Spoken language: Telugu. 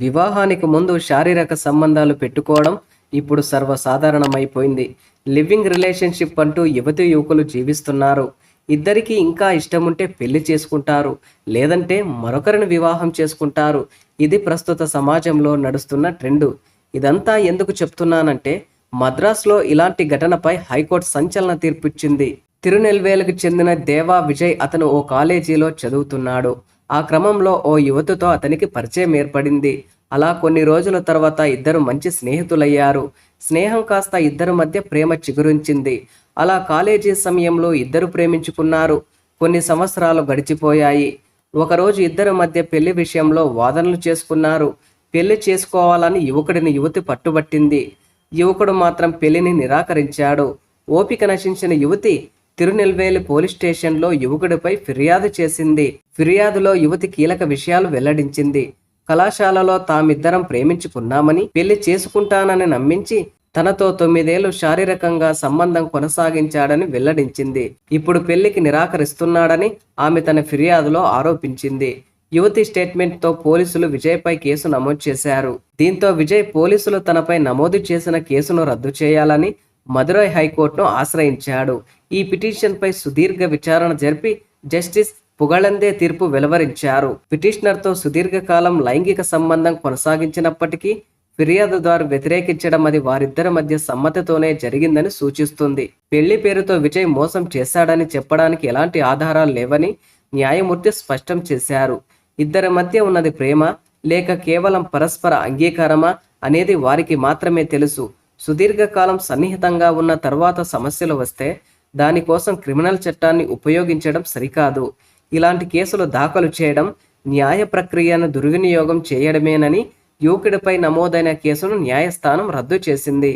వివాహానికి ముందు శారీరక సంబంధాలు పెట్టుకోవడం ఇప్పుడు సర్వసాధారణమైపోయింది. లివింగ్ రిలేషన్షిప్ అంటూ యువతి యువకులు జీవిస్తున్నారు. ఇద్దరికీ ఇంకా ఇష్టం ఉంటే పెళ్ళి చేసుకుంటారు. లేదంటే మరొకరిని వివాహం చేసుకుంటారు. ఇది ప్రస్తుత సమాజంలో నడుస్తున్న ట్రెండు. ఇదంతా ఎందుకు చెప్తున్నానంటే మద్రాసులో ఇలాంటి ఘటనపై హైకోర్టు సంచలన తీర్పిచ్చింది. తిరునెల్వేలకు చెందిన దేవా విజయ్ అతను ఓ కాలేజీలో చదువుతున్నాడు. ఆ క్రమంలో ఓ యువతితో అతనికి పరిచయం ఏర్పడింది. అలా కొన్ని రోజుల తర్వాత ఇద్దరు మంచి స్నేహితులయ్యారు. స్నేహం కాస్త ఇద్దరి మధ్య ప్రేమ చిగురించింది. అలా కాలేజీ సమయంలో ఇద్దరు ప్రేమించుకున్నారు. కొన్ని సంవత్సరాలు గడిచిపోయాయి. ఒకరోజు ఇద్దరి మధ్య పెళ్ళి విషయంలో వాదనలు చేసుకున్నారు. పెళ్ళి చేసుకోవాలని యువకుడిని యువతి పట్టుబట్టింది. యువకుడు మాత్రం పెళ్ళిని నిరాకరించాడు. ఓపిక నశించిన యువతి తిరునెల్వేలి పోలీస్ స్టేషన్లో యువకుడిపై ఫిర్యాదు చేసింది. ఫిర్యాదులో యువతి కీలక విషయాలు వెల్లడించింది. కళాశాలలో తామిద్దరం ప్రేమించుకున్నామని పెళ్ళి చేసుకుంటానని నమ్మించి తనతో తొమ్మిదేళ్ళు శారీరకంగా సంబంధం కొనసాగించాడని వెల్లడించింది. ఇప్పుడు పెళ్ళికి నిరాకరిస్తున్నాడని ఆమె తన ఫిర్యాదులో ఆరోపించింది. యువతి స్టేట్మెంట్తో పోలీసులు విజయ్పై కేసు నమోదు చేశారు. దీంతో విజయ్ పోలీసులు తనపై నమోదు చేసిన కేసును రద్దు చేయాలని మదురై హైకోర్టును ఆశ్రయించాడు. ఈ పిటిషన్పై సుదీర్ఘ విచారణ జరిపి జస్టిస్ పుగళందే తీర్పు వెలువరించారు. పిటిషనర్తో సుదీర్ఘకాలం లైంగిక సంబంధం కొనసాగించినప్పటికీ ఫిర్యాదుదారు వ్యతిరేకించడం అది వారిద్దరి మధ్య సమ్మతితోనే జరిగిందని సూచిస్తుంది. పెళ్ళి పేరుతో విజయ్ మోసం చేశాడని చెప్పడానికి ఎలాంటి ఆధారాలు లేవని న్యాయమూర్తి స్పష్టం చేశారు. ఇద్దరి మధ్య ఉన్నది ప్రేమ లేక కేవలం పరస్పర అంగీకారమా అనేది వారికి మాత్రమే తెలుసు. సుదీర్ఘకాలం సన్నిహితంగా ఉన్న తర్వాత సమస్యలు వస్తే దానికోసం క్రిమినల్ చట్టాన్ని ఉపయోగించడం సరికాదు. ఇలాంటి కేసులు దాఖలు చేయడం న్యాయ ప్రక్రియను దుర్వినియోగం చేయడమేనని యువకుడిపై నమోదైన కేసును న్యాయస్థానం రద్దు చేసింది.